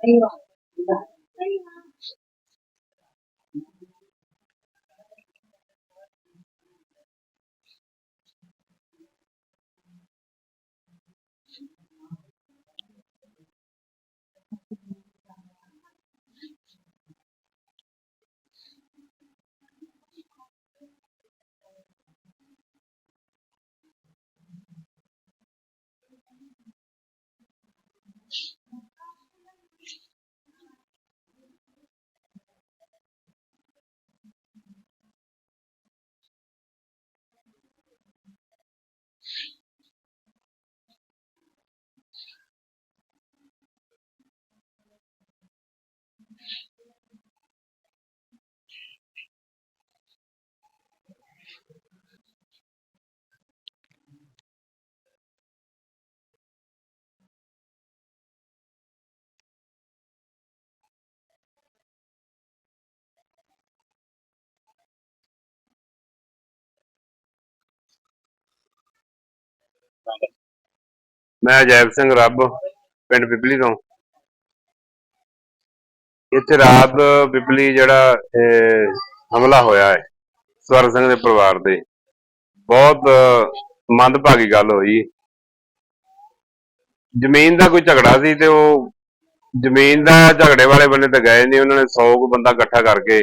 可以吗？可以吗。ਮੈਂ ਅਜੈਬ ਸਿੰਘ ਰੱਬ, ਪਿੰਡ ਪਿਪਲੀ ਤੋਂ। ਇੱਥੇ ਰਾਤ ਪਿਪਲੀ ਜਿਹੜਾ ਹਮਲਾ ਹੋਇਆ ਹੈ, ਸਵਰਨ ਸਿੰਘ ਦੇ ਪਰਿਵਾਰ ਦੇ ਬਹੁਤ ਮੰਦਭਾਗੀ ਗੱਲ ਹੋਈ। ਜ਼ਮੀਨ ਦਾ ਕੋਈ ਝਗੜਾ ਸੀ ਤੇ ਉਹ ਜ਼ਮੀਨ ਦਾ ਝਗੜੇ ਵਾਲੇ ਬੰਦੇ ਤਾਂ ਗਏ ਨਹੀਂ ਉਹਨਾਂ ਨੇ 100 ਕੁ ਬੰਦਾ ਇਕੱਠਾ ਕਰਕੇ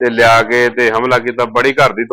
ਤੇ ਲਿਆ ਕੇ ਤੇ ਹਮਲਾ ਕੀਤਾ। ਬੜੀ ਘਰ ਦੀ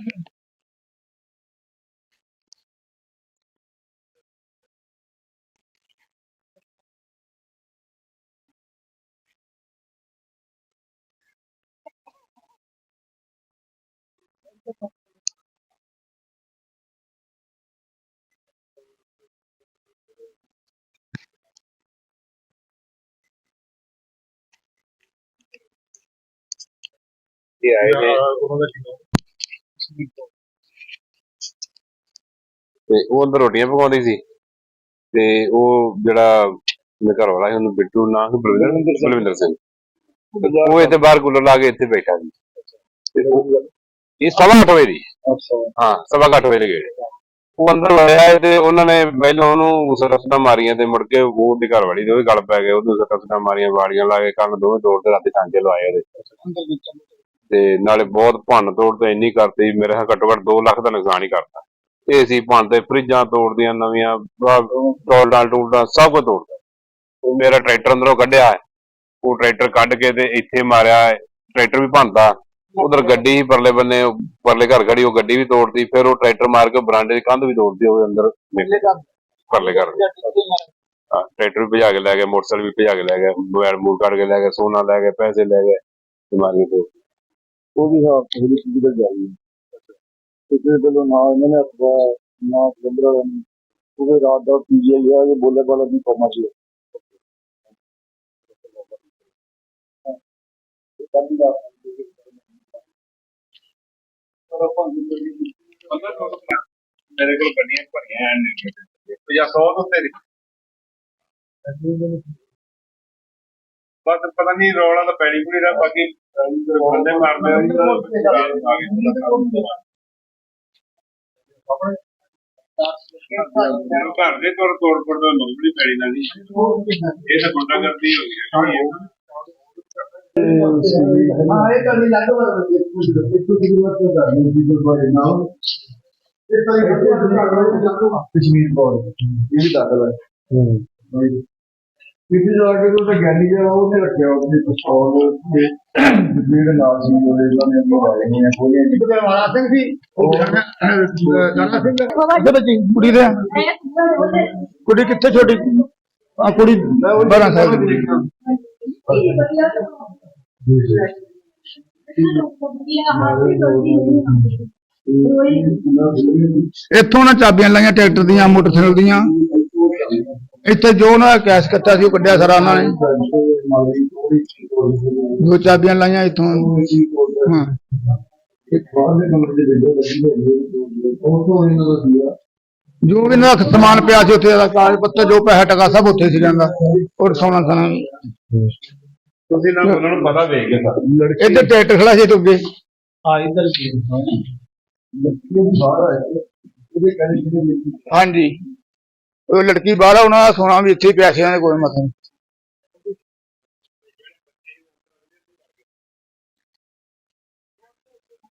ਧੋ- ਇਹ ਆਏ ਨੇ ਤੇ ਉਹ ਅੰਦਰ ਰੋਟੀਆਂ ਪਕਾਉਂਦੀ ਸੀ ਤੇ ਉਹ ਜਿਹੜਾ ਮੇਰੇ ਘਰ ਵਾਲਾ ਸੀ ਉਹਨੂੰ ਬਿੱਟੂ ਨਾਂ ਸੀ ਬਲਵਿੰਦਰ ਬਲਵਿੰਦਰ ਸਿੰਘ। ਉਹ ਇੱਥੇ ਬਾਹਰ ਕੂਲਰ ਲਾ ਕੇ ਇੱਥੇ ਬੈਠਾ ਸੀ। ਤੇ ਉਹ- ਇਹ ਸਵਾ ਅੱਠ ਵਜੇ ਦੀ। ਹਾਂ ਸਵਾ ਕੁ ਅੱਠ ਵਜੇ ਦੇ ਉਹ ਅੰਦਰ ਵੜਿਆ ਤੇ ਉਹਨਾਂ ਨੇ ਪਹਿਲਾਂ ਉਹਨੂੰ ਸਰਸਨਾ ਮਾਰੀਆਂ ਤੇ ਮੁੜ ਕੇ ਉਹ ਦੀ ਘਰ ਵਾਲੀ ਦੇ ਉਹ ਗਲ ਪੈ ਗਏ। ਉਹਨੂੰ ਸਰਸਨਾ ਮਾਰੀਆਂ ਵਾੜੀਆਂ ਲਾ ਕੇ ਕੰਨ ਦੋਵੇਂ ਤੋੜ ਤੇ ਰਾਤੀ ਟਾਂਕੇ ਲਵਾਏ ਉਹਦੇ। ਤੇ ਨਾਲੇ ਬਹੁਤ ਭੰਨ ਤੋੜ ਤੇ ਇੰਨੀ ਕਰਤੀ ਮੇਰੇ ਖਿਆਲ ਘੱਟੋ ਘੱਟ 2 ਲੱਖ ਦਾ ਨੁਕਸਾਨ ਹੀ ਕਰਤਾ। ਏਸੀ ਭੰਨ ਤੇ ਫਰਿੱਜਾਂ ਤੋੜਦੀਆਂ ਨਵੀਆਂ ਟੋਲਡਾਂ ਟੂਲਡਾਂ ਸਭ ਕੁਝ ਤੋੜਦਾ। ਉਹ ਮੇਰਾ ਟਰੈਕਟਰ ਅੰਦਰੋਂ ਕੱਢਿਆ ਹੈ। ਉਹ ਟਰੈਕਟਰ ਕੱਢ ਕੇ ਤੇ ਇੱਥੇ ਮਾਰਿਆ ਹੈ। ਟਰੈਕਟਰ ਵੀ ਭੰਨਤਾ ਉਧਰ ਗੱਡੀ ਸੀ ਪਰਲੇ ਬੰਨੇ ਪਰਲੇ ਘਰ ਖੜੀ ਉਹ ਗੱਡੀ ਵੀ ਤੋੜਤੀ ਫਿਰ ਉਹ ਟਰੈਕਟਰ ਮਾਰ ਕੇ ਬਰਾਂਡੇ ਦੀ ਕੰਧ ਵੀ ਤੋੜਦੀ ਉਹ ਅੰਦਰ। ਪਰਲੇ ਘਰ ਹਾਂ, ਟਰੈਕਟਰ ਵੀ ਭਜਾ ਕੇ ਲੈ ਗਏ ਮੋਟਰਸਾਈਕਲ ਵੀ ਭਜਾ ਕੇ ਲੈ ਗਏ ਮੋਬਾਈਲ ਮੂਲ ਕੱਢ ਕੇ ਲੈ ਗਏ ਸੋਨਾ ਲੈ ਗਏ ਪੈਸੇ ਲੈ ਗਏ ਤੋਂ ਉਹ ਵੀ ਹਾਂ ਥੋੜੀ ਜਿਹੀ ਜਾਈ ਤੇ ਫਿਰ ਨਾ ਇਹਨਾਂ ਨੇ ਆਪਣਾ ਨਾ ਬੰਦਰਾ ਉਹ ਰਾਤ ਦਾ ਪੀਜੀਆਈ ਆ, ਇਹ ਬੋਲੇ ਵਾਲਾ ਦੀ ਫਰਮਾ ਸੀ ਮੇਰੇ ਕੋਲ ਗੱਡੀਆਂ ਭਰੀਆਂ ਨੇ। ਜਾਂ 100 ਤੋਂ ਉੱਤੇ ਦੀ ਬਸ ਪਤਾ ਨਹੀਂ ਰੌਲਾ ਤਾਂ ਪੈਣੀ ਪੂਰੀ ਦਾ ਬਾਕੀ ਬੰਦੇ ਮਾਰਦੇ ਆ ਘਰ ਦੇ ਤੋੜ ਤੋੜ ਫੋੜ ਦਾ ਨੋਬੜੀ ਪੈਣੀ ਨਾ ਨਹੀਂ ਇਹ ਤਾਂ ਗੁੰਡਾ ਕਰਦੀ ਹੋ ਗਈ ਹਾਂ। ਇਹ ਤਾਂ ਨਹੀਂ ਲੱਗਦਾ ਇੱਕ ਕੁਝ ਇੱਕ ਕੁਝ ਦੀ ਵਰਤੋਂ ਕਰਨੀ ਸੀ ਜੋ ਬਾਰੇ ਨਾ ਇਹ ਤਾਂ ਇਹ ਕਸ਼ਮੀਰ ਬੋਲ। ਇਹ ਵੀ ਦੱਸ ਲੈ ਹੂੰ। ਕਿਤੇ ਜਾ ਕੇ ਉਹ ਤਾਂ ਗਿਆਨੀ ਜਿਹਾ ਉਹਨੇ ਰੱਖਿਆ ਉਹਦੇ ਪਿਸਤੌਲ ਤੇ ਜਿਹੜੇ ਨਾਲ ਸੀ ਉਹਦੇ ਇਹਨਾਂ ਨੇ ਲਵਾਏ ਨੇ। ਕੋਈ ਨਹੀਂ ਬਲਵਾਨਾ ਸਿੰਘ ਸੀ ਉਹ ਗਾਣਾ ਸਿੰਘ ਬੱਜੀ ਕੁੜੀ ਦੇ। ਕੁੜੀ ਕਿੱਥੇ ਛੋਟੀ? ਆ ਕੁੜੀ 12 ਸਾਲ ਦੀ। ਇੱਥੋਂ ਨਾ ਚਾਬੀਆਂ ਲਾਈਆਂ ਟਰੈਕਟਰ ਦੀਆਂ ਮੋਟਰਸਾਈਕਲ ਦੀਆਂ। ਇੱਥੇ ਜੋ ਉਹਨਾਂ ਦਾ ਕੈਸ਼ ਕੱਟਾ ਸੀ ਉਹ ਕੱਢਿਆ ਸਾਰਾ ਉਹਨਾਂ ਨੇ। ਦੋ ਚਾਬੀਆਂ ਲਾਈਆਂ ਇੱਥੋਂ। ਹਾਂ। ਇੱਕ ਬਾਹਰ ਦੇ ਕਮਰੇ ਦੇ ਵਿੰਡੋ ਲੱਗੀ ਹੋਈ ਹੈ ਉਹ ਤੋਂ ਇਹਨਾਂ ਦਾ ਸੀਗਾ ਜੋ ਵੀ ਦਾ ਸਮਾਨ ਪਿਆ ਸੀ ਉੱਥੇ ਦਾ ਕਾਗਜ਼ ਪੱਤਰ ਜੋ ਪੈਸਾ ਟਕਾ ਸਭ ਉੱਥੇ ਸੀ ਜਾਂਦਾ ਔਰ ਸੋਨਾ ਸਨਾ ਤੁਸੀਂ ਨਾ ਉਹਨਾਂ ਨੂੰ ਪਤਾ ਵੇਖ ਕੇ ਸਰ। ਇੱਧਰ ਟਰੈਕਟਰ ਖੜਾ ਸੀ ਤੋਂ ਅੱਗੇ। ਹਾਂ ਇਧਰ ਦੀ ਬਾਹਰ ਉਹਦੇ ਕਹਿੰਦੇ ਜਿਹੜੇ ਹਾਂਜੀ। ਉਹ ਲੜਕੀ ਬਾਹਰ ਆ ਉਹਨਾਂ ਦਾ ਸੋਨਾ ਵੀ ਇੱਥੇ ਇਹਨਾਂ ਦੇ ਕੋਈ ਮਤਲਬ ਨਹੀਂ।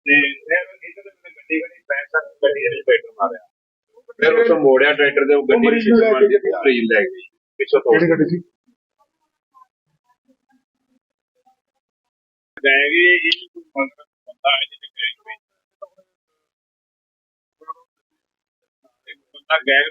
ਤੇ ਫਿਰ ਇਹਨਾਂ ਦੇ ਗੱਡੀ ਗੱਡੀ ਪੈਸਾ ਗੱਡੀ ਦੇ ਟਰੈਕਟਰ ਮਾਰਿਆ। ਫਿਰ ਉਹ ਤੋਂ ਮੋੜਿਆ ਟਰੈਕਟਰ ਦੇ ਉਹ ਗੱਡੀ ਵਿੱਚ ਮਾਰ ਕੇ ਮਰੀਜ਼ ਲੈ ਗਈ। ਪਿੱਛੋਂ ਤੋੜ। ਕਿਹੜੀ ਗੱਡੀ ਸੀ? ਜਾਏਗੀ ਇਹ ਕੋਈ ਬੰਦਾ ਹੈ ਜਿਹਨੇ ਗੈਂਗ ਵਿੱਚ ਇੱਕ ਬੰਦਾ ਗੈਂਗ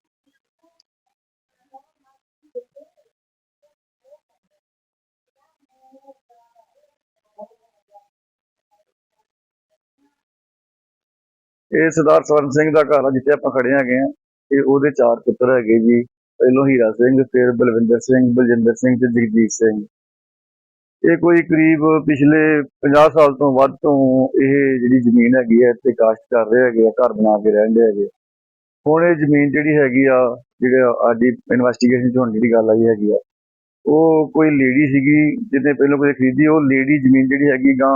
ਇਹ ਸਰਦਾਰ ਸਵਰਨ ਸਿੰਘ ਦਾ ਘਰ ਆ, ਜਿੱਥੇ ਆਪਾਂ ਖੜੇ ਹੈਗੇ ਆ। ਇਹ ਉਹਦੇ ਚਾਰ ਪੁੱਤਰ ਹੈਗੇ ਜੀ। ਪਹਿਲੋਂ ਹੀਰਾ ਸਿੰਘ, ਫਿਰ ਬਲਵਿੰਦਰ ਸਿੰਘ, ਬਲਜਿੰਦਰ ਸਿੰਘ ਤੇ ਜਗਜੀਤ ਸਿੰਘ। ਇਹ ਕੋਈ ਕਰੀਬ ਪਿਛਲੇ 50 ਸਾਲ ਤੋਂ ਵੱਧ ਤੋਂ ਇਹ ਜਿਹੜੀ ਜ਼ਮੀਨ ਹੈਗੀ ਹੈ ਇੱਥੇ ਕਾਸ਼ਤ ਕਰ ਰਹੇ ਹੈਗੇ ਆ, ਘਰ ਬਣਾ ਕੇ ਰਹਿੰਦੇ ਹੈਗੇ ਹੁਣ ਇਹ ਜ਼ਮੀਨ ਜਿਹੜੀ ਹੈਗੀ ਆ, ਜਿਹੜੇ ਅੱਜ ਇਨਵੈਸਟੀਗੇਸ਼ਨ ਚ ਹੁਣ ਜਿਹੜੀ ਗੱਲ ਆਈ ਹੈਗੀ ਆ, ਉਹ ਕੋਈ ਲੇਡੀ ਸੀਗੀ ਜਿਹਨੇ ਪਹਿਲਾਂ ਕੋਈ ਖਰੀਦੀ, ਉਹ ਲੇਡੀ ਜ਼ਮੀਨ ਜਿਹੜੀ ਹੈਗੀ ਗਾਂ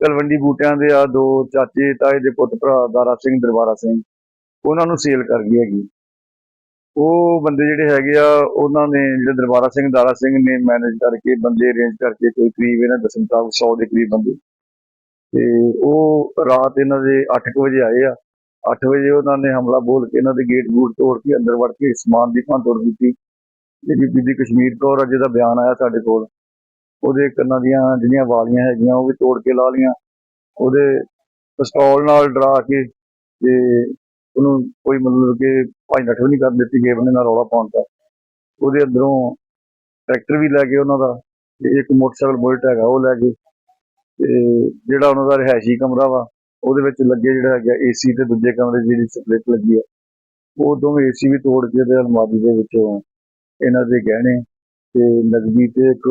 ਤਲਵੰਡੀ ਬੂਟਿਆਂ ਦੇ ਆ ਦੋ ਚਾਚੇ, ਤਾਏ ਦੇ ਪੁੱਤ ਭਰਾ ਦਾਰਾ ਸਿੰਘ, ਦਰਬਾਰਾ ਸਿੰਘ, ਉਹਨਾਂ ਨੂੰ ਸੇਲ ਕਰ ਗਈ ਹੈਗੀ। ਉਹ ਬੰਦੇ ਜਿਹੜੇ ਹੈਗੇ ਆ, ਉਹਨਾਂ ਨੇ ਜਿਹੜੇ ਦਰਬਾਰਾ ਸਿੰਘ, ਦਾਰਾ ਸਿੰਘ ਨੇ ਮੈਨੇਜ ਕਰਕੇ, ਬੰਦੇ ਅਰੇਂਜ ਕਰਕੇ ਕੋਈ ਕਰੀਬ ਇਹਨਾਂ ਦਸਮ ਮੁਤਾਬਕ 100 ਦੇ ਕਰੀਬ ਬੰਦੇ। ਤੇ ਉਹ ਰਾਤ ਇਹਨਾਂ ਦੇ 8 ਵਜੇ ਆਏ ਆ। 8 ਵਜੇ ਉਹਨਾਂ ਨੇ ਹਮਲਾ ਬੋਲ ਕੇ ਇਹਨਾਂ ਦੇ ਗੇਟ ਗੂਟ ਤੋੜ ਕੇ ਅੰਦਰ ਵੜ ਕੇ ਸਮਾਨ ਦੀ ਭਾਂ ਤੋੜ ਦਿੱਤੀ। ਜਿਹੜੀ ਬੀਬੀ ਕਸ਼ਮੀਰ ਕੌਰ ਆ ਦਾ ਬਿਆਨ ਆਇਆ ਸਾਡੇ ਕੋਲ। ਉਹਦੇ ਕੰਨਾਂ ਦੀਆਂ ਜਿਹੜੀਆਂ ਵਾਲੀਆਂ ਹੈਗੀਆਂ, ਉਹ ਵੀ ਤੋੜ ਕੇ ਲਾ ਲੀਆਂ ਉਹਦੇ ਪਿਸਤੌਲ ਨਾਲ ਡਰਾ ਕੇ ਤੇ ਉਹਨੂੰ ਕੋਈ ਮਤਲਬ ਕਿ ਭਾਈ ਨੱਠ ਵੀ ਨਹੀਂ ਕਰ ਦਿੱਤੀ ਗਏ ਬੰਦੇ ਨਾਲ ਰੌਲਾ ਪਾਉਣ ਦਾ। ਉਹਦੇ ਅੰਦਰੋਂ ਟਰੈਕਟਰ ਵੀ ਲੈ ਗਏ ਉਹਨਾਂ ਦਾ ਤੇ ਇੱਕ ਮੋਟਰਸਾਈਕਲ ਬੁਲਟ ਹੈਗਾ ਉਹ ਲੈ ਗਏ। ਤੇ ਜਿਹੜਾ ਉਹਨਾਂ ਦਾ ਰਿਹਾਇਸ਼ੀ ਕਮਰਾ ਵਾ, ਉਹਦੇ ਵਿੱਚ ਲੱਗੇ ਜਿਹੜਾ ਹੈਗਾ ਏਸੀ ਤੇ ਦੂਜੇ ਕਮਰੇ 'ਚ ਜਿਹੜੀ ਸਪਲਿਟ ਲੱਗੀ ਆ। ਉਹ ਦੋਵੇਂ ਏਸੀ ਵੀ ਤੋੜ ਕੇ ਤੇ ਅਲਮਾਰੀ ਦੇ ਵਿੱਚੋਂ ਇਹਨਾਂ ਦੇ ਗਹਿਣੇ ਤੇ ਨਗਦੀ ਤੇ ਇੱਕ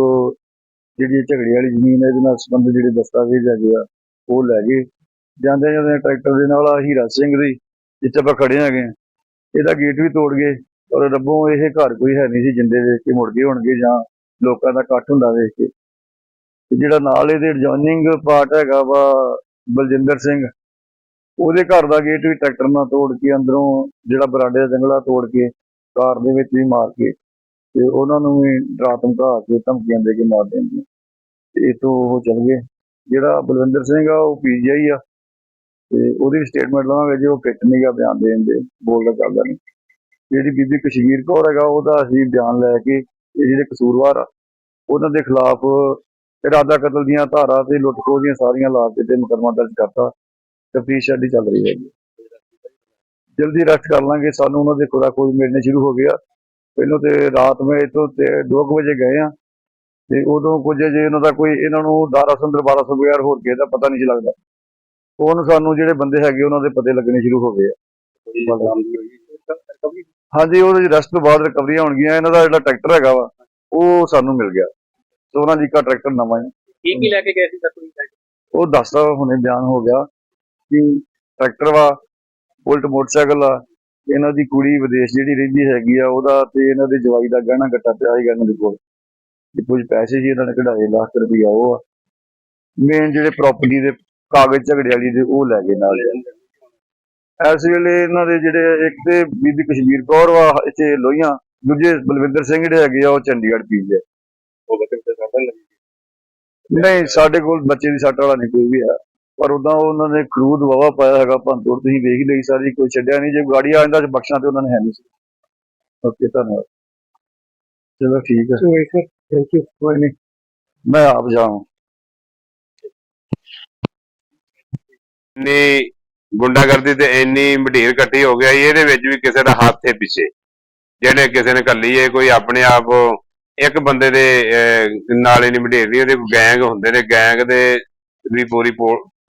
ਜਿਹੜੀ ਇਹ ਝਗੜੇ ਵਾਲੀ ਜ਼ਮੀਨ ਹੈ ਇਹਦੇ ਨਾਲ ਸੰਬੰਧਿਤ ਜਿਹੜੇ ਦਸਤਾਵੇਜ਼ ਹੈਗੇ ਆ ਉਹ ਲੈ ਗਏ। ਜਾਂਦੇ ਜਾਂਦੇ ਟਰੈਕਟਰ ਦੇ ਨਾਲ ਆ ਹੀਰਾ ਸਿੰਘ ਦੀ ਜਿੱਥੇ ਆਪਾਂ ਖੜੇ ਹੈਗੇ ਆ, ਇਹਦਾ ਗੇਟ ਵੀ ਤੋੜ ਗਏ ਔਰ ਰੱਬੋਂ ਇਹ ਘਰ ਕੋਈ ਹੈ ਨਹੀਂ ਸੀ ਜਿੰਦੇ ਵੇਖ ਕੇ ਮੁੜ ਗਏ ਹੋਣਗੇ ਜਾਂ ਲੋਕਾਂ ਦਾ ਇਕੱਠ ਹੁੰਦਾ ਵੇਖ ਕੇ। ਤੇ ਜਿਹੜਾ ਨਾਲ ਇਹਦੇ ਐਡਜੋਇਨਿੰਗ ਪਾਰਟ ਹੈਗਾ ਵਾ ਬਲਜਿੰਦਰ ਸਿੰਘ ਉਹਦੇ ਘਰ ਦਾ ਗੇਟ ਵੀ ਟਰੈਕਟਰ ਨਾਲ ਤੋੜ ਕੇ ਅੰਦਰੋਂ ਜਿਹੜਾ ਬਰਾਂਡੇ ਦਾ ਜੰਗਲਾ ਤੋੜ ਕੇ ਕਾਰ ਦੇ ਵਿੱਚ ਵੀ ਮਾਰ ਕੇ ਤੇ ਉਹਨਾਂ ਨੂੰ ਵੀ ਡਰਾ ਧਮਕਾ ਕੇ ਧਮਕੀਆਂ ਦੇ ਕੇ ਮਾਰ ਦਿੰਦੇ ਤੇ ਇਤੋਂ ਉਹ ਚਲ ਗਏ। ਜਿਹੜਾ ਬਲਵਿੰਦਰ ਸਿੰਘ ਆ, ਉਹ ਪੀਜੀਆਈ ਆ। ਤੇ ਉਹਦੀ ਸਟੇਟਮੈਂਟ ਲਵਾਂਗੇ ਜੇ ਉਹ ਫਿੱਟ ਨਹੀਂ ਗਾ ਬਿਆਨ ਦੇਣ ਦੇ ਬੋਲਦਾ ਚੱਲਦਾ ਨਹੀਂ। ਜਿਹੜੀ ਬੀਬੀ ਕਸ਼ਮੀਰ ਕੌਰ ਹੈਗਾ ਉਹਦਾ ਅਸੀਂ ਬਿਆਨ ਲੈ ਕੇ ਇਹ ਜਿਹੜੇ ਕਸੂਰਵਾਰ ਆ, ਉਹਨਾਂ ਦੇ ਖਿਲਾਫ ਇਰਾਦਾ ਕਤਲ ਦੀਆਂ ਧਾਰਾ ਤੇ ਲੁੱਟ ਖੋਹ ਦੀਆਂ ਸਾਰੀਆਂ ਲਾ ਕੇ ਤੇ ਮੁਕੱਦਮਾ ਦਰਜ ਕਰਤਾ। ਤਫਤੀਸ਼ ਸਾਡੀ ਚੱਲ ਰਹੀ ਹੈਗੀ। ਜਲਦੀ ਅਰੈਸਟ ਕਰ ਲਾਂਗੇ। ਸਾਨੂੰ ਉਹਨਾਂ ਦੇ ਖੁਦਾ ਕੋਈ ਮਿਲਣੇ ਸ਼ੁਰੂ ਹੋ ਗਿਆ। ਪਹਿਲਾਂ ਤੇ ਰਾਤ ਮੈਂ ਇੱਥੋਂ ਤੇ 2 ਵਜੇ ਗਏ ਆ ਤੇ ਉਦੋਂ ਕੁਝ ਜੇ ਇਹਨਾਂ ਦਾ ਕੋਈ ਇਹਨਾਂ ਨੂੰ ਦਾਰਾ ਸੰਦਰ 1200 ਬਗੈਰ ਹੋਰ ਕਿਸੇ ਦਾ ਪਤਾ ਨਹੀਂ ਸੀ ਲੱਗਦਾ। ਹੁਣ ਸਾਨੂੰ ਜਿਹੜੇ ਬੰਦੇ ਹੈਗੇ ਉਹਨਾਂ ਦੇ ਪਤੇ ਲੱਗਣੇ ਸ਼ੁਰੂ ਹੋ ਗਏ ਆ। ਹਾਂਜੀ ਉਹਦੇ ਰੈਸਟ ਤੋਂ ਬਾਅਦ ਰਿਕਵਰੀਆਂ ਹੋਣਗੀਆਂ ਇਹਨਾਂ ਦਾ ਜਿਹੜਾ ਟਰੈਕਟਰ ਹੈਗਾ ਵਾ ਉਹ ਸਾਨੂੰ ਮਿਲ ਗਿਆ। ਸੋਨਾ ਜੀ ਦਾ ਟਰੈਕਟਰ ਨਵਾਂ ਹੈ। ਕੀ ਕੀ ਲੈ ਕੇ ਗਏ ਸੀ ਸਰ ਕੋਈ ਉਹ ਦੱਸਦਾ ਹੁਣੇ ਬਿਆਨ ਹੋ ਗਿਆ ਕਿ ਟਰੈਕਟਰ ਵਾ ਉਲਟ ਮੋਟਰਸਾਈਕਲ ਆ ਇਹਨਾਂ ਦੀ ਕੁੜੀ ਵਿਦੇਸ਼ ਜਿਹੜੀ ਰਹਿੰਦੀ ਹੈਗੀ ਆ ਉਹਦਾ ਤੇ ਇਹਨਾਂ ਦੇ ਜਵਾਈ ਦਾ ਗਹਿਣਾ ਗੱਟਾ ਪਿਆ ਸੀਗਾ ਇਹਨਾਂ ਦੇ ਕੋਲ। ਤੇ ਕੁਝ ਪੈਸੇ ਸੀ ਇਹਨਾਂ ਨੇ ਕਢਾਏ ਲੱਖ ਰੁਪਈਆ ਉਹ ਆ। ਮੇਨ ਜਿਹੜੇ ਪ੍ਰਾਪਰਟੀ ਦੇ ਕਾਗਜ਼ ਝਗੜੇ ਵਾਲੀ ਦੇ ਉਹ ਲੈ ਗਏ ਨਾਲ। ਇਸ ਵੇਲੇ ਇਹਨਾਂ ਦੇ ਜਿਹੜੇ ਇੱਕ ਤੇ ਬੀਬੀ ਕਸ਼ਮੀਰ ਕੌਰ ਵਾ ਇੱਥੇ ਲੋਹੀਆਂ ਦੂਜੇ ਬਲਵਿੰਦਰ ਸਿੰਘ ਜਿਹੜੇ ਹੈਗੇ ਆ ਉਹ ਚੰਡੀਗੜ੍ਹ ਪੀਜੇ ਉਹ ਬੱਚੇ ਤੇ ਸਾਡਾ ਨਹੀਂ ਸਾਡੇ ਕੋਲ ਬੱਚੇ ਦੀ ਸੱਟ ਵਾਲਾ ਨਹੀਂ ਕੋਈ ਵੀ ਹੈ। ਪਰ ਉਦਾਂ ਉਹਨਾਂ ਨੇ ਖਰੂਦ ਵਾਵਾ ਪਾਇਆ ਹੈਗਾ ਭੰਤੋੜ ਤੁਸੀਂ ਵੇਖ ਹੀ ਲਈ ਸਾਰੀ ਕੋਈ ਛੱਡਿਆ ਨਹੀਂ ਜੇ ਗਾੜੀ ਆ ਜਾਂਦਾ ਬਖਸ਼ਣਾ ਤੇ ਉਹਨਾਂ ਨੇ ਹੈ ਨਹੀਂ ਸੀ। ਓਕੇ ਧੰਨਵਾਦ। ਚਲੋ ਠੀਕ ਹੈ। ਸਰ ਥੈਂਕ ਯੂ ਕੋਈ ਨਹੀਂ ਮੈਂ ਆਪ ਜਾਵਾਂ। ਇੰਨੀ ਗੁੰਡਾਗਰਦੀ ਤੇ ਇੰਨੀ ਮਢੀਰ ਇਕੱਠੀ ਹੋ ਗਿਆ ਇਹਦੇ ਵਿੱਚ ਵੀ ਕਿਸੇ ਦਾ ਹੱਥ ਹੈ ਪਿੱਛੇ। ਜਿਹੜੇ ਕਿਸੇ ਨੇ ਕੱਲੀ ਹੈ ਕੋਈ ਆਪਣੇ ਆਪ ਇੱਕ ਬੰਦੇ ਦੇ ਨਾਲੇ ਨਹੀਂ ਮਢੇਰਦੀ ਉਹਦੇ ਗੈਂਗ ਹੁੰਦੇ ਨੇ ਗੈਂਗ ਦੇ ਵੀ ਪੂਰੀ